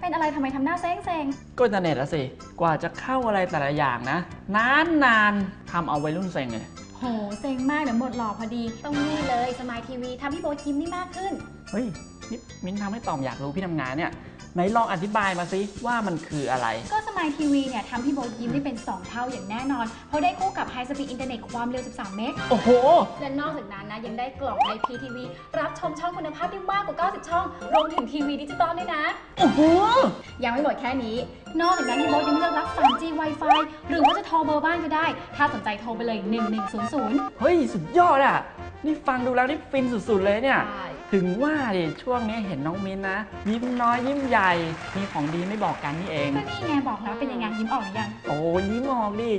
เป็นอะไรทำไมทำหน้าเซ็งเซ็งก็อินเทอร์เน็ตอะสิ กว่าจะเข้าอะไรแต่ละอย่างนะ นานนานๆทำเอาวัยรุ่นเซ็งเลยโหเซ็งมากเดี๋ยวหมดหล่อพอดีต้องนี่เลยสมายทีวีทำให้โบทยิ้มได้มากขึ้น เฮ้ยนี่มิ้นทำให้ตอมอยากรู้พี่ทำงานเนี่ย ไหนลองอธิบายมาสิว่ามันคืออะไร ก็สมายทีวีเนี่ยทำให้โบทยิ้มได้เป็น 2 เท่าอย่างแน่นอน เพราะได้คู่กับไฮสปีดอินเทอร์เน็ตความเร็ว 13 เมกโอ้โห และนอกจากนั้นนะยังได้กล่อง IPTV รับชมช่องคุณภาพได้มากกว่า 90 ช่อง รวมถึงทีวีดิจิตอลด้วยนะ โอ้โห ยังไม่หมดแค่นี้ นอกจากนั้นพี่โบทยังเลือกรับ 3G Wi-Fi หรือว่าจะโทรเบอร์บ้านก็ได้ ถ้าสนใจโทรไปเลย 1100 เฮ้ย สุดยอดอะ นี่ฟังดูแล้วนี่ฟินสุดๆเลยเนี่ย ใช่ ถึงว่าดิช่วงนี้เห็นน้องมิ้นนะ ยิ้มน้อยยิ้มใหญ่มีของดีไม่บอกกันนี่เองก็นี่ไงบอกแล้วเป็นยังไงยิ้มออกหรือยัง โอ้ยยิ้มออกดิ